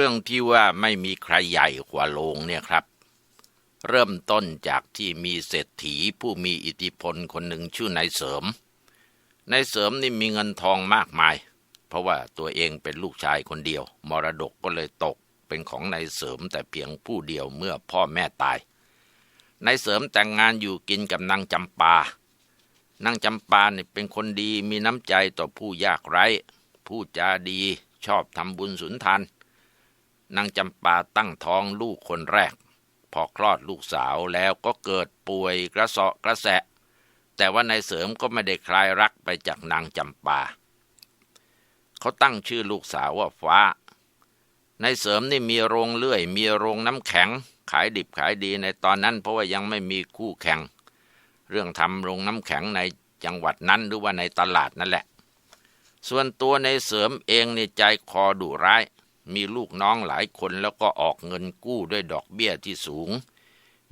เรื่องที่ว่าไม่มีใครใหญ่กว่าโลงเนี่ยครับ เริ่มต้นจากที่มีเศรษฐีผู้มีอิทธิพลคนหนึ่งชื่อนายเสริมนายเสริมนี่มีเงินทองมากมาย เพราะว่าตัวเองเป็นลูกชายคนเดียว มรดกก็เลยตกเป็นของนายเสริมแต่เพียงผู้เดียวเมื่อพ่อแม่ตายนายเสริมแต่งงานอยู่กินกับนางจำปานางจำปาเนี่ยเป็นคนดีมีน้ำใจต่อผู้ยากไร้ ผู้จาดีชอบทำบุญสุนทาน นางจำปาตั้งท้องลูกคนแรก พอคลอดลูกสาวแล้วก็เกิดป่วยกระเสาะกระแสะ แต่ว่านายเสริมก็ไม่ได้คลายรักไปจากนางจำปา เขาตั้งชื่อลูกสาวว่าฟ้านายเสริมนี่มีโรงเลื่อย มีโรงน้ำแข็ง ขายดิบขายดีในตอนนั้น เพราะว่ายังไม่มีคู่แข่ง เรื่องทำโรงน้ำแข็งในจังหวัดนั้นหรือว่าในตลาดนั่นแหละ ส่วนตัวในเสริมเองในใจคอดุร้าย มีลูกน้องหลายคนแล้วก็ออกเงินกู้ด้วยดอกเบี้ยที่สูง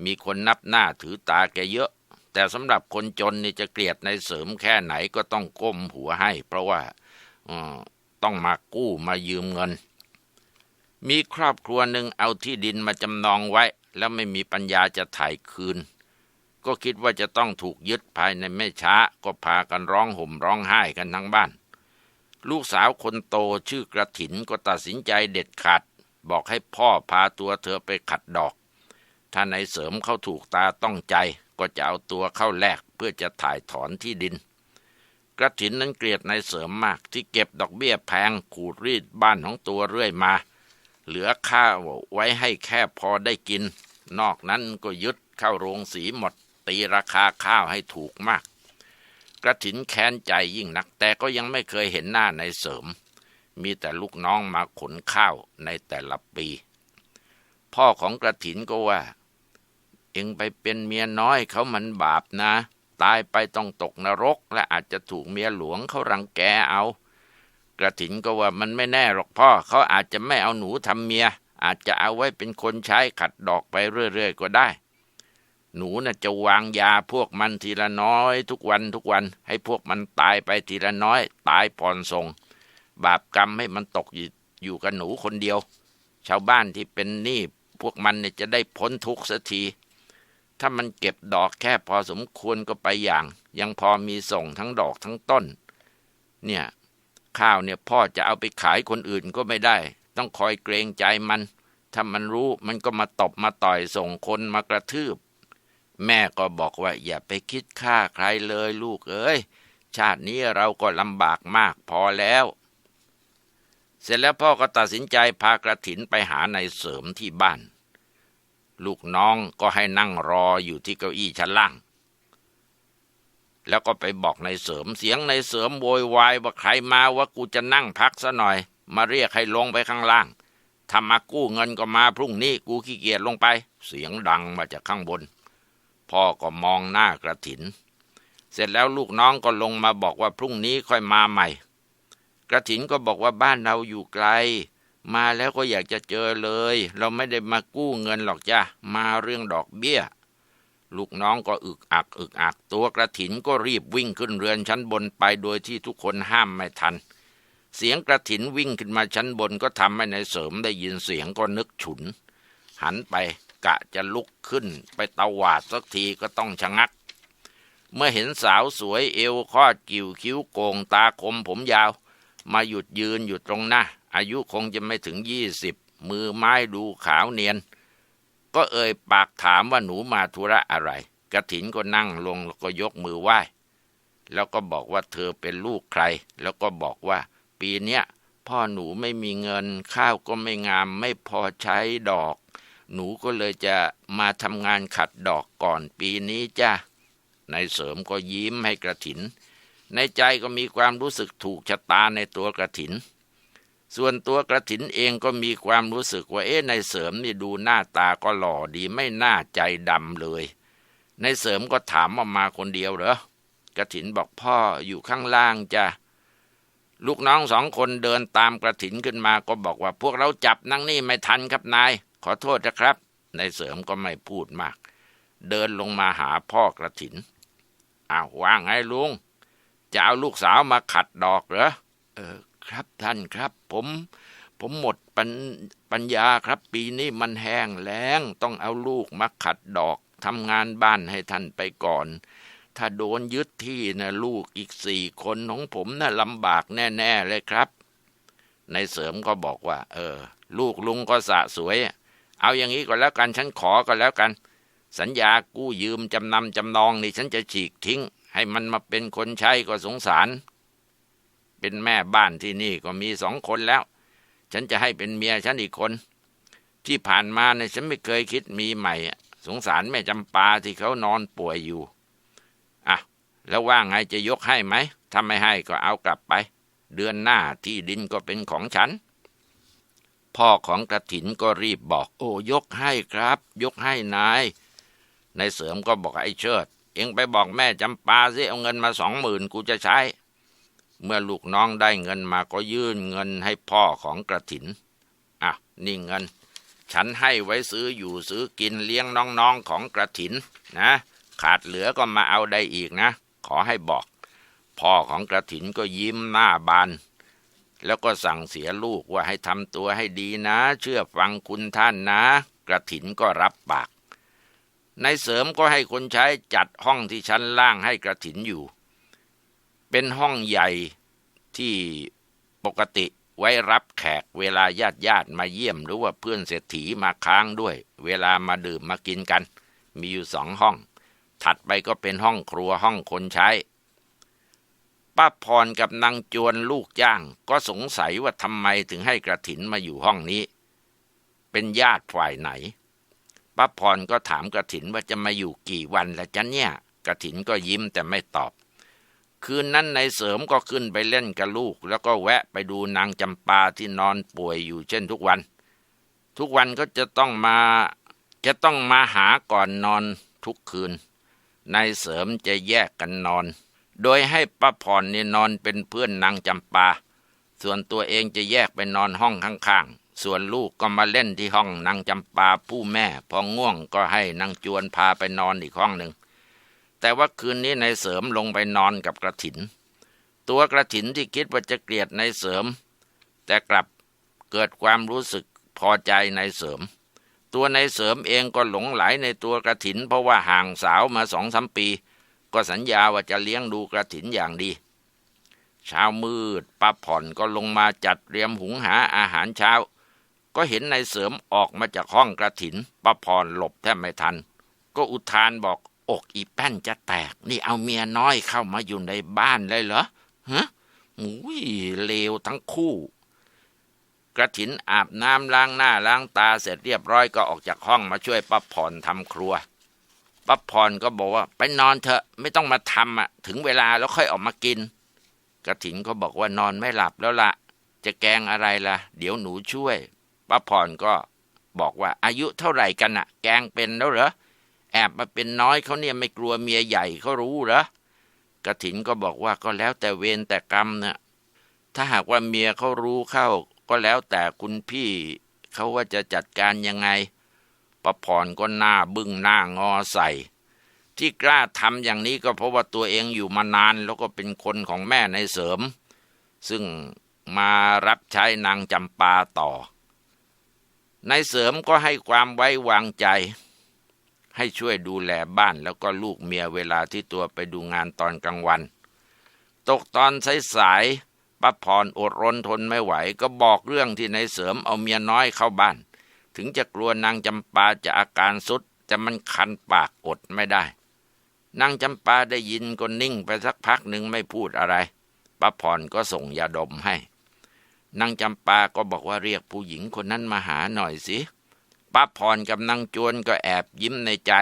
มีคนนับหน้าถือตาแกเยอะ แต่สำหรับคนจนนี่จะเกลียดในเสริมแค่ไหนก็ต้องก้มหัวให้ เพราะว่าต้องมากู้มายืมเงิน มีครอบครัวหนึ่งเอาที่ดินมาจำนองไว้ แล้วไม่มีปัญญาจะถ่ายคืน ก็คิดว่าจะต้องถูกยึดภายในไม่ช้า ก็พากันร้องห่มร้องไห้กันทั้งบ้าน ลูกสาวคนโตชื่อกระถินก็ตัดสินใจเด็ดขาดบอกให้พ่อพาตัวเธอไปขัดดอก ถ้าในเสริมเขาถูกตาต้องใจก็จะเอาตัวเข้าแลกเพื่อจะถ่ายถอนที่ดิน กระถินนั้นเกลียดนายเสริมมากที่เก็บดอกเบี้ยแพงขูดรีดบ้านของตัวเรื่อยมา เหลือข้าวไว้ให้แค่พอได้กิน นอกนั้นก็ยึดเข้าโรงสีหมด ตีราคาข้าวให้ถูกมาก ระถินแค้นใจยิ่งนัก แต่ก็ยังไม่เคยเห็นหน้าในเสริม มีแต่ลูกน้องมาขนข้าวในแต่ละปี พ่อของกระถินก็ว่า เอ็งไปเป็นเมียน้อยเขามันบาปนะ ตายไปต้องตกนรก และอาจจะถูกเมียหลวงเขารังแกเอา กระถินก็ว่ามันไม่แน่หรอกพ่อเขาอาจจะไม่เอาหนูทำเมีย อาจจะเอาไว้เป็นคนใช้ขัดดอกไปเรื่อยๆก็ได้ หนูน่ะจะวางยาพวกมันทีละน้อย ทุกวันทุกวัน ให้พวกมันตายไปทีละน้อย ตายปอนทรง บาปกรรมให้มันตกอยู่กับหนูคนเดียว ชาวบ้านที่เป็นหนี้พวกมันเนี่ยจะได้พ้นทุกข์สักที ถ้ามันเก็บดอกแค่พอสมควรก็ไปอย่าง ยังพอมีส่งทั้งดอกทั้งต้น เนี่ยข้าวเนี่ยพ่อจะเอาไปขายคนอื่นก็ไม่ได้ ต้องคอยเกรงใจมัน ถ้ามันรู้มันก็มาตบมาต่อยส่งคนมากระทืบ แม่ก็บอกว่าอย่าไปคิดฆ่าใครเลยลูกเอ้ย ชาตินี้เราก็ลำบากมากพอแล้ว เสร็จแล้วพ่อก็ตัดสินใจพากระถินไปหาในเสริมที่บ้าน ลูกน้องก็ให้นั่งรออยู่ที่เก้าอี้ชั้นล่าง แล้วก็ไปบอกในเสริมเสียงในเสริมโวยวายว่าใครมาว่ากูจะนั่งพักซะหน่อย มาเรียกให้ลงไปข้างล่างถ้ามากู้เงินก็มาพรุ่งนี้กูขี้เกียจลงไป เสียงดังมาจากข้างบน พ่อก็มองหน้ากระถิน เสร็จแล้วลูกน้องก็ลงมาบอกว่าพรุ่งนี้ค่อยมาใหม่ กระถินก็บอกว่าบ้านเราอยู่ไกล มาแล้วก็อยากจะเจอเลย เราไม่ได้มากู้เงินหรอกจ้ะมาเรื่องดอกเบี้ย ลูกน้องก็อึกอัก อึกอัก ตัวกระถินก็รีบวิ่งขึ้นเรือนชั้นบนไปโดยที่ทุกคนห้ามไม่ทัน เสียงกระถินวิ่งขึ้นมาชั้นบนก็ทำให้ในายเสริมได้ยินเสียงก็นึกฉุน หันไป กะจะลุกขึ้นไปตวาดสักทีก็ต้องชะงัก เมื่อเห็นสาวสวยเอวข้อกิ่วคิ้วโกงตาคมผมยาว มาหยุดยืนอยู่ตรงหน้า อายุคงจะไม่ถึงยี่สิบมือไม้ดูขาวเนียน ก็เอ่ยปากถามว่าหนูมาธุระอะไรกระถินก็นั่งลงแล้วก็ยกมือไหว้ แล้วก็บอกว่าเธอเป็นลูกใคร แล้วก็บอกว่า ปีเนี้ยพ่อหนูไม่มีเงินข้าวก็ไม่งามไม่พอใช้ดอก หนูก็เลยจะมาทำงานขัดดอกก่อนปีนี้จ้านายเสริมก็ยิ้มให้กระถิน ในใจก็มีความรู้สึกถูกชะตาในตัวกระถิน ส่วนตัวกระถินเองก็มีความรู้สึกว่าเอ๊ะนายเสริมนี่ดูหน้าตาก็หล่อดีไม่น่าใจดำเลยนายเสริมก็ถามว่ามาคนเดียวเหรอกระถินบอกพ่ออยู่ข้างล่างจ้ะลูกน้องสองคนเดินตามกระถินขึ้นมาก็บอกว่าพวกเราจับนั่งนี่ไม่ทันครับนาย อโทษนะครับ ในเสริมก็ไม่พูดมาก เดินลงมาหาพ่อกระถินอ้าวว่างไงลุง จะเอาลูกสาวมาขัดดอกเหรอ เออครับท่านครับ ผมผมหมดปัญปัญญาครับ ปีนี้มันแห้งแล้ง ต้องเอาลูกมาขัดดอกทำงานบ้านให้ท่านไปก่อน ถ้าโดนยึดที่นะลูกอีกสี่คนของผมนะ่ะลำบากแน่ ๆ เลยครับ ในเสริมก็บอกว่า เออ ลูกลุงก็สะสวย เอาอย่างนี้ก็แล้วกันฉันขอก็แล้วกัน สัญญากู้ยืมจำนำจำนองนี่ฉันจะฉีกทิ้ง ให้มันมาเป็นคนใช้ก็สงสาร เป็นแม่บ้านที่นี่ก็มีสองคนแล้ว ฉันจะให้เป็นเมียฉันอีกคน ที่ผ่านมาเนี่ยฉันไม่เคยคิดมีใหม่ สงสารแม่จำปาที่เขานอนป่วยอยู่อะแล้วว่าไงจะยกให้ไหมถ้าไม่ให้ก็เอากลับไป เดือนหน้าที่ดินก็เป็นของฉัน พ่อของกระถินก็รีบบอก โอ้ยกให้ครับ ยกให้นายนายเสริมก็บอกไอ้เชิด เองไปบอกแม่จำปาสิเอาเงินมาสองหมื่นกูจะใช้ เมื่อลูกน้องได้เงินมาก็ยื่นเงินให้พ่อของกระถินอะนี่เงิน ฉันให้ไว้ซื้ออยู่ซื้อกินเลี้ยงน้องๆของกระถินนะ ขาดเหลือก็มาเอาได้อีกนะ ขอให้บอก พ่อของกระถินก็ยิ้มหน้าบาน แล้วก็สั่งเสียลูกว่าให้ทำตัวให้ดีนะ เชื่อฟังคุณท่านนะ กระถินก็รับปากในเสริมก็ให้คนใช้จัดห้องที่ชั้นล่างให้กระถินอยู่ เป็นห้องใหญ่ที่ปกติไว้รับแขกเวลาญาติญาติมาเยี่ยม หรือว่าเพื่อนเศรษฐีมาค้างด้วย เวลามาดื่มมากินกัน มีอยู่สองห้อง ถัดไปก็เป็นห้องครัวห้องคนใช้ ป้าพรกับนางจวนลูกจ้าง ก็สงสัยว่าทำไมถึงให้กระถินมาอยู่ห้องนี้ เป็นญาติฝ่ายไหนป้าพรก็ถามกระถินว่าจะมาอยู่กี่วันละจ๊ะเนี่ย กระถินก็ยิ้มแต่ไม่ตอบ คืนนั้นในเสริมก็ขึ้นไปเล่นกับลูก แล้วก็แวะไปดูนางจำปาที่นอนป่วยอยู่เช่นทุกวัน ทุกวันก็จะต้องมาจะต้องมาหาก่อนนอนทุกคืนนายเสริมจะแยกกันนอน โดยให้ป้าพรนี่นอนเป็นเพื่อนนางจำปา ส่วนตัวเองจะแยกไปนอนห้องข้างๆ ส่วนลูกก็มาเล่นที่ห้องนางจำปาผู้แม่ พอง่วงก็ให้นางจวนพาไปนอนอีกห้องหนึ่ง แต่ว่าคืนนี้นายเสริมลงไปนอนกับกระถิน ตัวกระถินที่คิดว่าจะเกลียดนายเสริม แต่กลับเกิดความรู้สึกพอใจนายเสริม ตัวนายเสริมเองก็หลงไหลในตัวกระถิน เพราะว่าห่างสาวมาสองสามปี ก็สัญญาว่าจะเลี้ยงดูกระถินอย่างดี เช้ามืดป้าผ่อนก็ลงมาจัดเตรียมหุงหาอาหารเช้า ก็เห็นนายเสริมออกมาจากห้องกระถินป้าพรหลบแทบไม่ทัน ก็อุทานบอกอกอีแป้นจะแตก นี่เอาเมียน้อยเข้ามาอยู่ในบ้านเลยเหรอฮะหุยเลวทั้งคู่ กระถินอาบน้ำล้างหน้าล้างตาเสร็จเรียบร้อยก็ออกจากห้องมาช่วยป้าพรทำครัว ป้าพรก็บอกว่า ไปนอนเถอะไม่ต้องมาทำอะ ถึงเวลาแล้วค่อยออกมากินกระถินก็บอกว่านอนไม่หลับแล้วละจะแกงอะไรล่ะ เดี๋ยวหนูช่วยป้าพรก็บอกว่าอายุเท่าไหร่กันอะแกงเป็นแล้วเหรอแอบมาเป็นน้อยเขาเนี่ยไม่กลัวเมียใหญ่เขารู้เหรอกระถินก็บอกว่าก็แล้วแต่เวรแต่กรรมนะถ้าหากว่าเมียเขารู้เข้า ก็แล้วแต่คุณพี่เขาว่าจะจัดการยังไง ประพรก็หน้าบึ้งหน้างอใส่ ที่กล้าทำอย่างนี้ก็เพราะว่าตัวเองอยู่มานานแล้วก็เป็นคนของแม่ในเสริม ซึ่งมารับใช้นางจำปาต่อ ในเสริมก็ให้ความไว้วางใจ ให้ช่วยดูแลบ้านแล้วก็ลูกเมียเวลาที่ตัวไปดูงานตอนกลางวัน ตกตอนสายๆป้าพรอดรนทนไม่ไหว ก็บอกเรื่องที่ในเสริมเอาเมียน้อยเข้าบ้าน ถึงจะกลัวนางจำปาจะอาการสุดจะมันคันปากอดไม่ได้ นางจำปาได้ยินก็นิ่งไปสักพักหนึ่งไม่พูดอะไรป้าพรก็ส่งยาดมให้ นางจำปาก็บอกว่าเรียกผู้หญิงคนนั้นมาหาหน่อยสิป้าพรกับนางจวนก็แอบยิ้มในใจ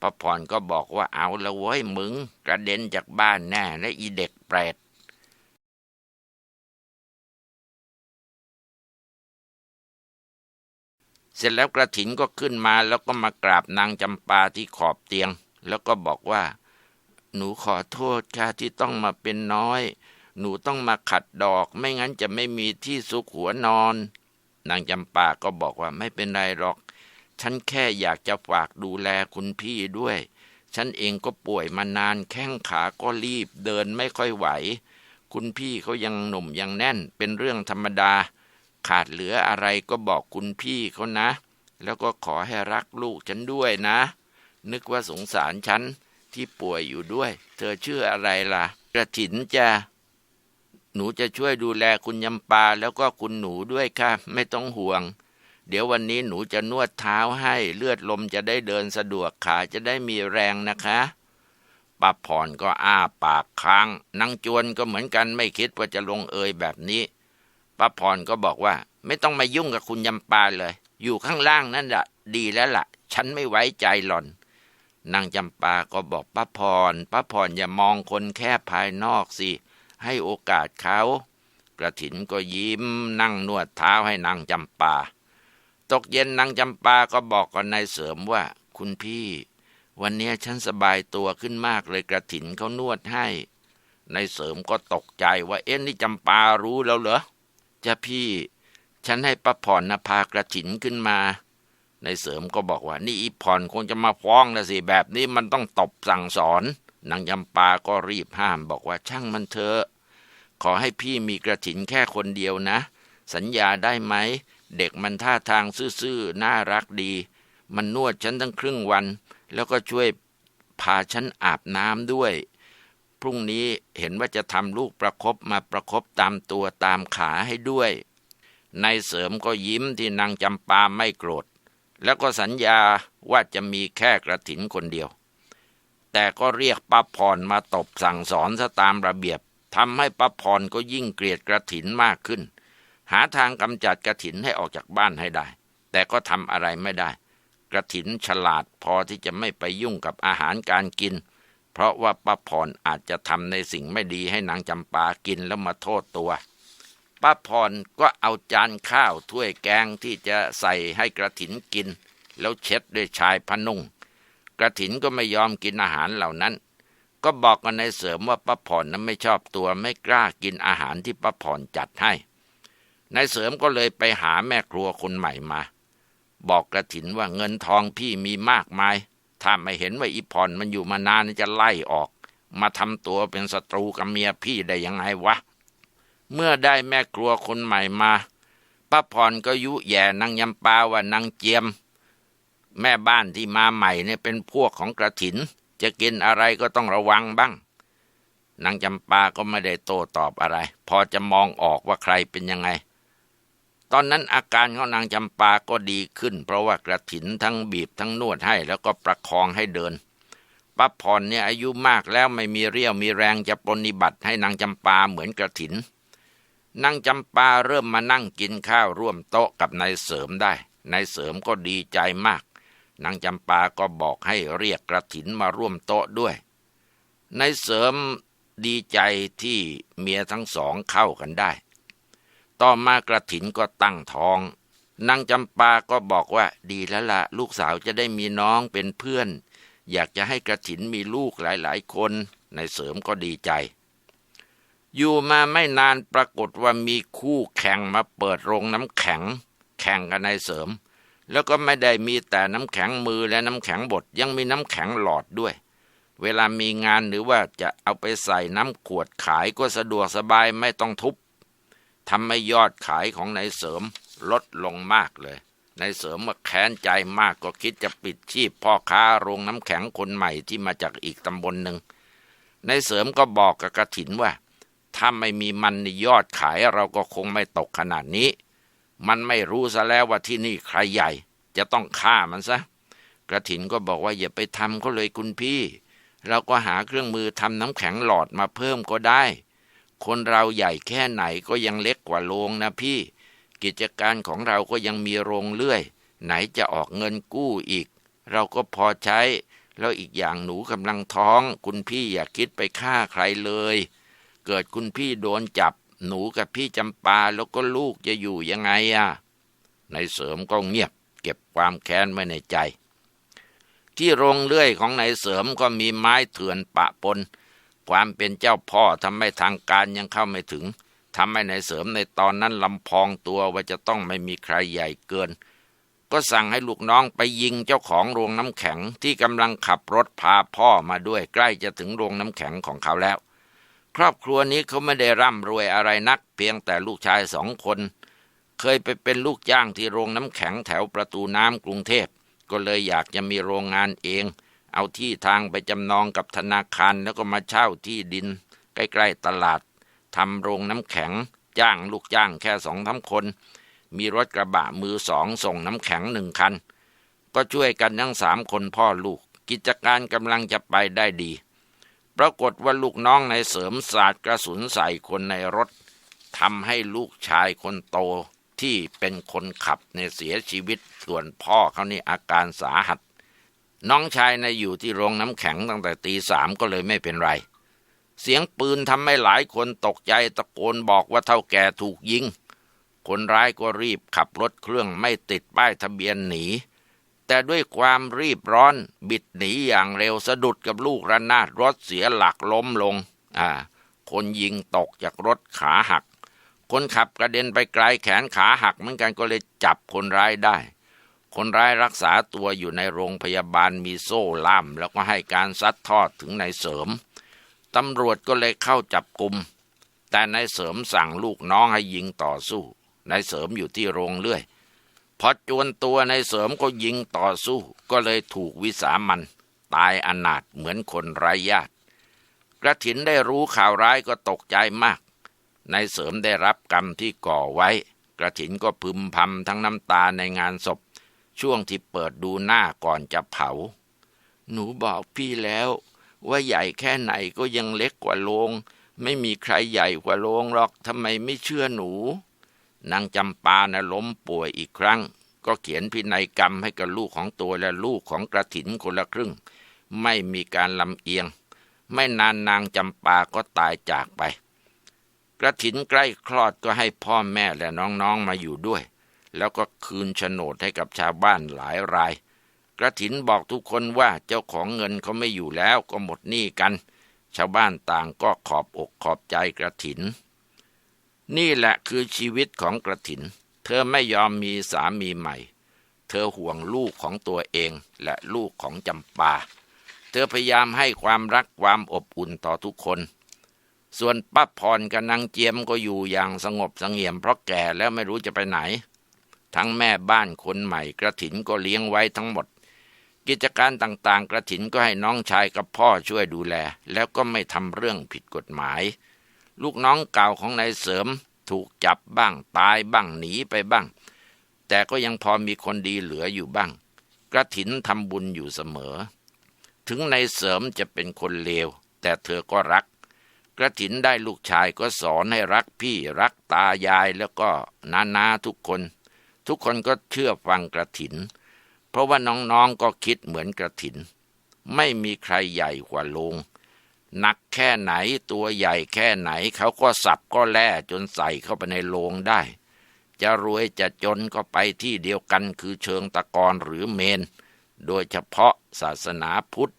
ป้าพรก็บอกว่าเอาละเว้ยมึง กระเด็นจากบ้านแน่และอีเด็กแปรต เสร็จแล้วกระถินก็ขึ้นมาแล้วก็มากราบนางจำปาที่ขอบเตียง แล้วก็บอกว่า หนูขอโทษค่ะที่ต้องมาเป็นน้อย หนูต้องมาขัดดอก ไม่งั้นจะไม่มีที่ซุกหัวนอน นางจำปาก็บอกว่าไม่เป็นไรหรอก ฉันแค่อยากจะฝากดูแลคุณพี่ด้วย ฉันเองก็ป่วยมานานแข้งขาก็รีบเดินไม่ค่อยไหว คุณพี่เขายังหนุ่มยังแน่นเป็นเรื่องธรรมดา ขาดเหลืออะไรก็บอกคุณพี่เขานะ แล้วก็ขอให้รักลูกฉันด้วยนะ นึกว่าสงสารฉันที่ป่วยอยู่ด้วย เธอชื่ออะไรล่ะ กระถินจ้ะหนูจะช่วยดูแลคุณยำปาแล้วก็คุณหนูด้วยค่ะ ไม่ต้องห่วง เดี๋ยววันนี้หนูจะนวดเท้าให้เลือดลมจะได้เดินสะดวกขาจะได้มีแรงนะคะป้าพรก็อ้าปากค้างนางจวนก็เหมือนกันไม่คิดว่าจะลงเอยแบบนี้ ป้าพรก็บอกว่า ไม่ต้องมายุ่งกับคุณยำปาเลย อยู่ข้างล่างนั่นแหละดีแล้วละ่ะ ฉันไม่ไว้ใจหล่อน นางจำปาก็บอกป้าพรป้าพรอย่ามองคนแค่ภายนอกสิ ให้โอกาสเขา กระถินก็ยิ้มนั่งนวดเท้าให้นางจำปา ตกเย็นนางจำปาก็บอกกับนายเสริมว่า คุณพี่ วันนี้ฉันสบายตัวขึ้นมากเลยกระถินเขานวดให้นายเสริมก็ตกใจว่าเอ็นนี่จำปารู้แล้วเหรอ จะพี่ ฉันให้ป้าผ่อนนพากระถินขึ้นมา ในเสริมก็บอกว่า นี่อีผ่อนคงจะมาฟ้องนะสิ แบบนี้มันต้องตบสั่งสอน นางยำปาก็รีบห้ามบอกว่าช่างมันเถอะ ขอให้พี่มีกระถินแค่คนเดียวนะ สัญญาได้ไหม เด็กมันท่าทางซื่อๆ น่ารักดี มันนวดฉันทั้งครึ่งวัน แล้วก็ช่วยพาฉันอาบน้ำด้วย พรุ่งนี้เห็นว่าจะทำลูกประครบมาประครบตามตัวตามขาให้ด้วยนายเสริมก็ยิ้มที่นางจำปาไม่โกรธ แล้วก็สัญญาว่าจะมีแค่กระถินคนเดียว แต่ก็เรียกป้าพรมาตบสั่งสอนซะตามระเบียบทำให้ป้าพรก็ยิ่งเกลียดกระถินมากขึ้น หาทางกำจัดกระถินให้ออกจากบ้านให้ได้ แต่ก็ทำอะไรไม่ได้ กระถินฉลาดพอที่จะไม่ไปยุ่งกับอาหารการกิน ราะว่าป้าพรอาจจะทำในสิ่งไม่ดีให้นางจำปากินแล้วมาโทษตัวป้าพรก็เอาจานข้าวถ้วยแกงที่จะใส่ให้กระถินกิน แล้วเช็ดด้วยชายพนุ่ง กระถินก็ไม่ยอมกินอาหารเหล่านั้น ก็บอกกันในเสริมว่าป้าพรนั้นไม่ชอบตัวไม่กล้ากินอาหารที่ป้าพรจัดให้นายเสริมก็เลยไปหาแม่ครัวคนใหม่มา บอกกระถินว่าเงินทองพี่มีมากมาย ถ้าไม่เห็นว่าอีพรมันอยู่มานานจะไล่ออก มาทำตัวเป็นศัตรูกับเมียพี่ได้ยังไงวะ เมื่อได้แม่ครัวคนใหม่มาป้าพรก็ยุแย่นางยำปาว่านางเจียม แม่บ้านที่มาใหม่เนี่ยเป็นพวกของกระถิน จะกินอะไรก็ต้องระวังบ้างนางจำปาก็ไม่ได้โต้ตอบอะไร พอจะมองออกว่าใครเป็นยังไง ตอนนั้นอาการของนางจำปาก็ดีขึ้น เพราะว่ากระถินทั้งบีบทั้งนวดให้แล้วก็ประคองให้เดินป้าพรเนี่ยอายุมากแล้วไม่มีเรี่ยวมีแรงจะปฏิบัติให้นางจำปาเหมือนกระถินนางจำปาเริ่มมานั่งกินข้าวร่วมโต๊ะกับนายเสริมได้นายเสริมก็ดีใจมากนางจำปาก็บอกให้เรียกกระถินมาร่วมโต๊ะด้วยนายเสริมดีใจที่เมียทั้งสองเข้ากันได้ ต่อมากระถินก็ตั้งท้อง นางจำปาก็บอกว่าดีแล้วละลูกสาวจะได้มีน้องเป็นเพื่อน อยากจะให้กระถินมีลูกหลายๆ คนนายเสริมก็ดีใจ อยู่มาไม่นานปรากฏว่ามีคู่แข่งมาเปิดโรงน้ำแข็ง แข่งกันในเสริม แล้วก็ไม่ได้มีแต่น้ำแข็งมือและน้ำแข็งบดยังมีน้ำแข็งหลอดด้วยเวลามีงานหรือว่าจะเอาไปใส่น้ำขวดขายก็สะดวกสบายไม่ต้องทุบ ทำให้ยอดขายของนายเสริมลดลงมากเลยนายเสริมมาแค้นใจมากก็คิดจะปิดชีพพ่อค้าโรงน้ำแข็งคนใหม่ที่มาจากอีกตำบลหนึ่งนายเสริมก็บอกกับกระถินว่า ถ้าไม่มีมันในยอดขายเราก็คงไม่ตกขนาดนี้ มันไม่รู้ซะแล้วว่าที่นี่ใครใหญ่ จะต้องฆ่ามันซะ กระถินก็บอกว่าอย่าไปทำเขาเลยคุณพี่ เราก็หาเครื่องมือทำน้ำแข็งหลอดมาเพิ่มก็ได้ คนเราใหญ่แค่ไหนก็ยังเล็กกว่าโรงนะพี่ กิจการของเราก็ยังมีโรงเลื่อย ไหนจะออกเงินกู้อีก เราก็พอใช้ แล้วอีกอย่างหนูกำลังท้อง คุณพี่อย่าคิดไปฆ่าใครเลย เกิดคุณพี่โดนจับ หนูกับพี่จำปาแล้วก็ลูกจะอยู่ยังไงอะในเสริมก็เงียบ เก็บความแค้นไว้ในใจ ที่โรงเลื่อยของนายเสริมก็มีไม้เถื่อนปะปน ความเป็นเจ้าพ่อทำให้ทางการยังเข้าไม่ถึงทำให้นายเสริมในตอนนั้นลำพองตัวว่าจะต้องไม่มีใครใหญ่เกิน ก็สั่งให้ลูกน้องไปยิงเจ้าของโรงน้ำแข็งที่กำลังขับรถพาพ่อมาด้วยใกล้จะถึงโรงน้ำแข็งของเขาแล้ว ครอบครัวนี้เขาไม่ได้ร่ำรวยอะไรนัก เพียงแต่ลูกชายสองคน เคยไปเป็นลูกจ้างที่โรงน้ำแข็งแถวประตูน้ำกรุงเทพก็เลยอยากจะมีโรงงานเอง เอาที่ทางไปจำนองกับธนาคารแล้วก็มาเช่าที่ดิน ใกล้ๆตลาดทำโรงน้ำแข็ง จ้างลูกจ้างแค่สองทั้งคน มีรถกระบะมือสองส่งน้ำแข็งหนึ่งคัน ก็ช่วยกันทั้งสามคนพ่อลูก กิจการกำลังจะไปได้ดี ปรากฏว่าลูกน้องในเสริมศาสตร์กระสุนใส่คนในรถทำให้ลูกชายคนโตที่เป็นคนขับในเสียชีวิตส่วนพ่อเขานี่อาการสาหัส น้องชายในอยู่ที่โรงน้ำแข็งตั้งแต่ตีสามก็เลยไม่เป็นไร เสียงปืนทำให้หลายคนตกใจตะโกนบอกว่าเท่าแก่ถูกยิง คนร้ายก็รีบขับรถเครื่องไม่ติดป้ายทะเบียนหนี แต่ด้วยความรีบร้อนบิดหนีอย่างเร็วสะดุดกับลูกระนาดรถเสียหลักล้มลง อ่า คนยิงตกจากรถขาหัก คนขับกระเด็นไปไกลแขนขาหักเหมือนกันก็เลยจับคนร้ายได้ คนร้ายรักษาตัวอยู่ในโรงพยาบาลมีโซ่ล่ามแล้วก็ให้การซัดทอดถึงนายเสริม ตำรวจก็เลยเข้าจับกลุ่ม แต่นายเสริมสั่งลูกน้องให้ยิงต่อสู้ นายเสริมอยู่ที่โรงเลื่อยพอจวนตัวนายเสริมก็ยิงต่อสู้ ก็เลยถูกวิสามัน ตายอนาถเหมือนคนไร้ญาติกระถินได้รู้ข่าวร้ายก็ตกใจมาก นายเสริมได้รับกรรมที่ก่อไว้ กระถินก็พึมพำทั้งน้ำตาในงานศพ ช่วงที่เปิดดูหน้าก่อนจะเผา หนูบอกพี่แล้ว ว่าใหญ่แค่ไหนก็ยังเล็กกว่าโลง ไม่มีใครใหญ่กว่าโลงหรอกทำไมไม่เชื่อหนู นางจำปานะล้มป่วยอีกครั้ง ก็เขียนพินัยกรรมให้กับลูกของตัวและลูกของกระถินคนละครึ่ง ไม่มีการลำเอียง ไม่นานนางจำปาก็ตายจากไป กระถินใกล้คลอดก็ให้พ่อแม่และน้องๆมาอยู่ด้วย แล้วก็คืนโฉนดให้กับชาวบ้านหลายราย กระถินบอกทุกคนว่าเจ้าของเงินเขาไม่อยู่แล้วก็หมดหนี้กัน ชาวบ้านต่างก็ขอบอกขอบใจกระถิน นี่แหละคือชีวิตของกระถิน เธอไม่ยอมมีสามีใหม่ เธอห่วงลูกของตัวเองและลูกของจำปา เธอพยายามให้ความรักความอบอุ่นต่อทุกคนส่วนป้าพรกับนางเจียมก็อยู่อย่างสงบเสงี่ยมเพราะแก่แล้วไม่รู้จะไปไหน ทั้งแม่บ้านคนใหม่กระถินก็เลี้ยงไว้ทั้งหมด กิจการต่างๆ กระถินก็ให้น้องชายกับพ่อช่วยดูแล แล้วก็ไม่ทำเรื่องผิดกฎหมาย ลูกน้องเก่าของนายเสริมถูกจับบ้างตายบ้างหนีไปบ้าง แต่ก็ยังพอมีคนดีเหลืออยู่บ้าง กระถินทำบุญอยู่เสมอ ถึงนายเสริมจะเป็นคนเลว แต่เธอก็รักกระถินได้ลูกชายก็สอนให้รักพี่รักตายายแล้วก็นานาทุกคน ทุกคนก็เชื่อฟังกระถิน เพราะว่าน้องๆก็คิดเหมือนกระถิน ไม่มีใครใหญ่กว่าลงหนักแค่ไหนตัวใหญ่แค่ไหน เขาก็สับก็แล่จนใส่เข้าไปในโลงได้ จะรวยจะจนก็ไปที่เดียวกันคือเชิงตะกอนหรือเมน โดยเฉพาะศาสนาพุทธ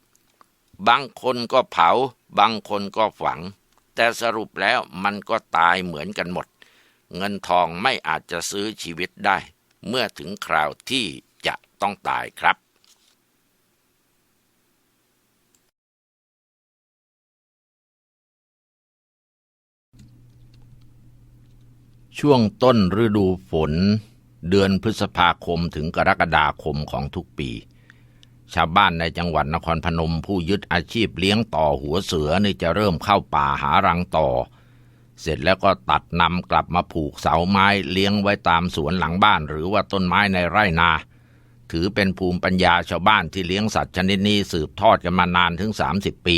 บางคนก็เผา บางคนก็ฝัง แต่สรุปแล้วมันก็ตายเหมือนกันหมด เงินทองไม่อาจจะซื้อชีวิตได้ เมื่อถึงคราวที่จะต้องตายครับช่วงต้นฤดูฝน เดือนพฤษภาคมถึงกรกฎาคมของทุกปี ชาวบ้านในจังหวัดนครพนมผู้ยึดอาชีพเลี้ยงต่อหัวเสือนี่จะเริ่มเข้าป่าหารังต่อ เสร็จแล้วก็ตัดนำกลับมาผูกเสาไม้เลี้ยงไว้ตามสวนหลังบ้านหรือว่าต้นไม้ในไร่นา ถือเป็นภูมิปัญญาชาวบ้านที่เลี้ยงสัตว์ชนิดนี้สืบทอดกันมานานถึง 30 ปี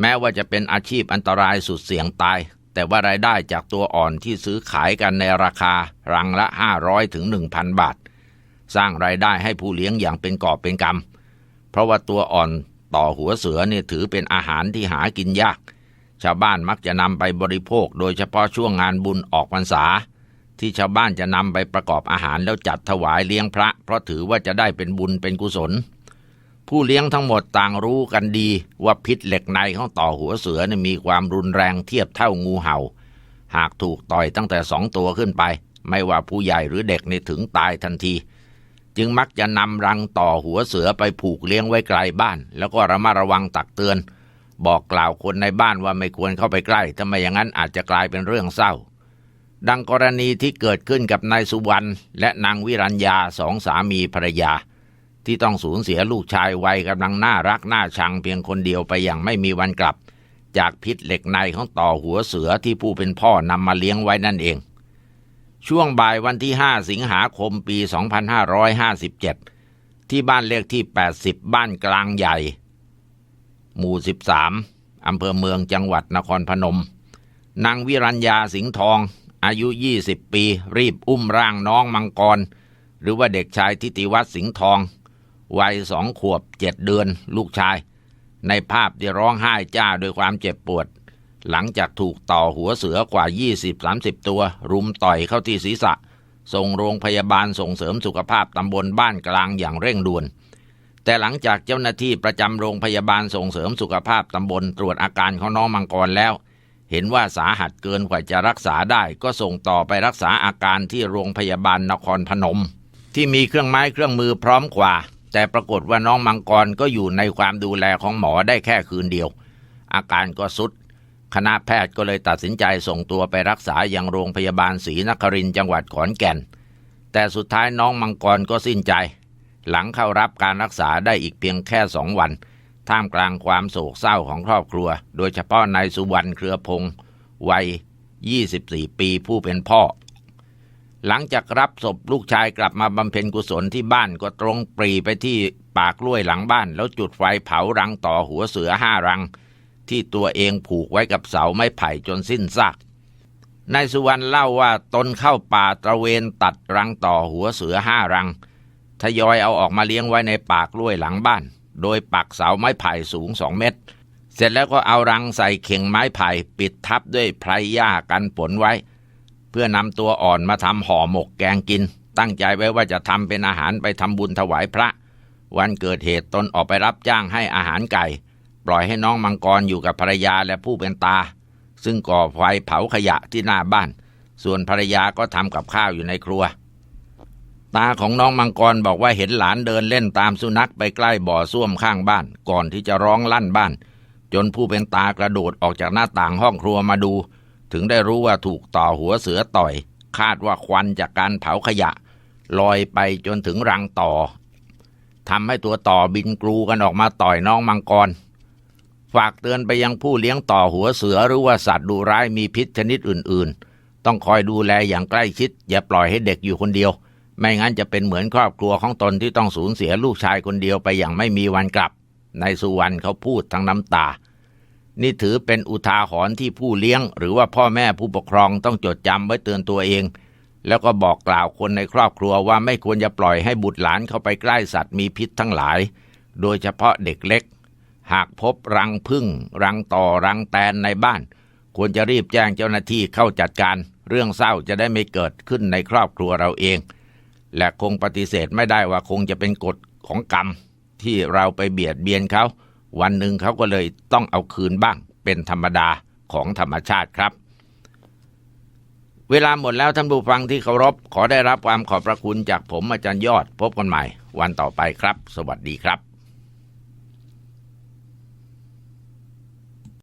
แม้ว่าจะเป็นอาชีพอันตรายสุดเสี่ยงตาย แต่ว่ารายได้จากตัวอ่อนที่ซื้อขายกันในราคารังละ 500ถึง1,000 บาท สร้างรายได้ให้ผู้เลี้ยงอย่างเป็นกอบเป็นกำเพราะว่าตัวอ่อนต่อหัวเสือเนี่ยถือเป็นอาหารที่หากินยาก ชาวบ้านมักจะนำไปบริโภค โดยเฉพาะช่วงงานบุญออกพรรษา ที่ชาวบ้านจะนำไปประกอบอาหารแล้วจัดถวายเลี้ยงพระ เพราะถือว่าจะได้เป็นบุญเป็นกุศล ผู้เลี้ยงทั้งหมดต่างรู้กันดีว่าพิษเหล็กในของต่อหัวเสือนมีความรุนแรงเทียบเท่างูเห่า หากถูกต่อยตั้งแต่สองตัวขึ้นไป ไม่ว่าผู้ใหญ่หรือเด็กในถึงตายทันทีจึงมักจะนำรังต่อหัวเสือไปผูกเลี้ยงไว้ไกลบ้าน แล้วก็ระมัดระวังตักเตือน บอกกล่าวคนในบ้านว่าไม่ควรเข้าไปใกล้ถ้าไม่อย่างนั้นอาจจะกลายเป็นเรื่องเศร้า ดังกรณีที่เกิดขึ้นกับนายสุวรรณและนางวิรัญญาสองสามีภรรยา ที่ต้องสูญเสียลูกชายวัยกำลังน่ารักน่าชังเพียงคนเดียวไปอย่างไม่มีวันกลับ จากพิษเหล็กในของต่อหัวเสือที่ผู้เป็นพ่อนำมาเลี้ยงไว้นั่นเอง ช่วงบ่ายวันที่ 5 สิงหาคมปี 2557 ที่บ้านเลขที่ 80 บ้านกลางใหญ่ หมู่ 13 อำเภอเมืองจังหวัดนครพนม นางวิรัญญาสิงห์ทอง อายุ 20 ปี รีบอุ้มร่างน้องมังกร หรือว่าเด็กชายทิติวัฒน์สิงห์ทอง วัยสองขวบเจ็ดเดือน ลูกชาย ในภาพที่ร้องไห้จ้าด้วยความเจ็บปวด หลังจากถูกต่อหัวเสือกว่า 20-30 ตัว รุมต่อยเข้าที่ศีรษะ ส่งโรงพยาบาลส่งเสริมสุขภาพตำบลบ้านกลางอย่างเร่งด่วน แต่หลังจากเจ้าหน้าที่ประจำโรงพยาบาลส่งเสริมสุขภาพตำบลตรวจอาการของน้องมังกรแล้ว เห็นว่าสาหัสเกินกว่าจะรักษาได้ก็ส่งต่อไปรักษาอาการที่โรงพยาบาลนครพนม ที่มีเครื่องไม้เครื่องมือพร้อมกว่า แต่ปรากฏว่าน้องมังกรก็อยู่ในความดูแลของหมอได้แค่คืนเดียว อาการก็สุด คณะแพทย์ก็เลยตัดสินใจส่งตัวไปรักษาอยังโรงพยาบาลศรีนครินทร์จังหวัดขอนแก่น แต่สุดท้ายน้องมังกรก็สิ้นใจ หลังเข้ารับการรักษาได้อีกเพียงแค่สองวัน ท่ามกลางความโศกเศร้าของครอบครัว โดยเฉพาะนายสุวรรณเครือพงศ์วัย 24 ปีผู้เป็นพ่อ หลังจากรับศพลูกชายกลับมาบำเพ็ญกุศลที่บ้านก็ตรงปรีไปที่ปากกล้วยหลังบ้าน แล้วจุดไฟเผารังต่อหัวเสือห้ารัง ที่ตัวเองผูกไว้กับเสาไม้ไผ่จนสิ้นซากนายสุวรรณเล่าว่าตนเข้าป่าตระเวนตัดรังต่อหัวเสือห้ารัง ทยอยเอาออกมาเลี้ยงไว้ในปากล้วยหลังบ้าน โดยปักเสาไม้ไผ่สูงสองเมตร เสร็จแล้วก็เอารังใส่เข่งไม้ไผ่ปิดทับด้วยไพรหญ้ากันฝนไว้ เพื่อนำตัวอ่อนมาทำห่อหมกแกงกิน ตั้งใจไว้ว่าจะทำเป็นอาหารไปทำบุญถวายพระ วันเกิดเหตุตนออกไปรับจ้างให้อาหารไก่ ปล่อยให้น้องมังกรอยู่กับภรรยาและผู้เป็นตา ซึ่งก่อไฟเผาขยะที่หน้าบ้าน ส่วนภรรยาก็ทำกับข้าวอยู่ในครัว ตาของน้องมังกรบอกว่าเห็นหลานเดินเล่นตามสุนัขไปใกล้บ่อส้วมข้างบ้าน ก่อนที่จะร้องลั่นบ้าน จนผู้เป็นตากระโดดออกจากหน้าต่างห้องครัวมาดู ถึงได้รู้ว่าถูกต่อหัวเสือต่อย คาดว่าควันจากการเผาขยะ ลอยไปจนถึงรังต่อทำให้ตัวต่อบินกรูกันออกมาต่อยน้องมังกร ฝากเตือนไปยังผู้เลี้ยงต่อหัวเสือหรือว่าสัตว์ดุร้ายมีพิษชนิดอื่น ๆ ต้องคอยดูแลอย่างใกล้ชิด อย่าปล่อยให้เด็กอยู่คนเดียว ไม่งั้นจะเป็นเหมือนครอบครัวของตนที่ต้องสูญเสียลูกชายคนเดียวไปอย่างไม่มีวันกลับในายสุวรรณเขาพูดทั้งน้ำตา นี่ถือเป็นอุทาหรณ์ที่ผู้เลี้ยง หรือว่าพ่อแม่ผู้ปกครองต้องจดจำไว้เตือนตัวเอง แล้วก็บอกกล่าวคนในครอบครัวว่าไม่ควรจะปล่อยให้บุตรหลานเข้าไปใกล้สัตว์มีพิษทั้งหลาย โดยเฉพาะเด็กเล็ก หากพบรังพึ่ง รังต่อรังแตนในบ้าน ควรจะรีบแจ้งเจ้าหน้าที่เข้าจัดการ เรื่องเศร้าจะได้ไม่เกิดขึ้นในครอบครัวเราเอง และคงปฏิเสธไม่ได้ว่าคงจะเป็นกฎของกรรม ที่เราไปเบียดเบียนเขา วันหนึ่งเขาก็เลยต้องเอาคืนบ้าง เป็นธรรมดาของธรรมชาติครับ เวลาหมดแล้วท่านผู้ฟังที่เคารพขอได้รับความขอบพระคุณจากผมอาจารย์ยอดพบกันใหม่ วันต่อไปครับ สวัสดีครับ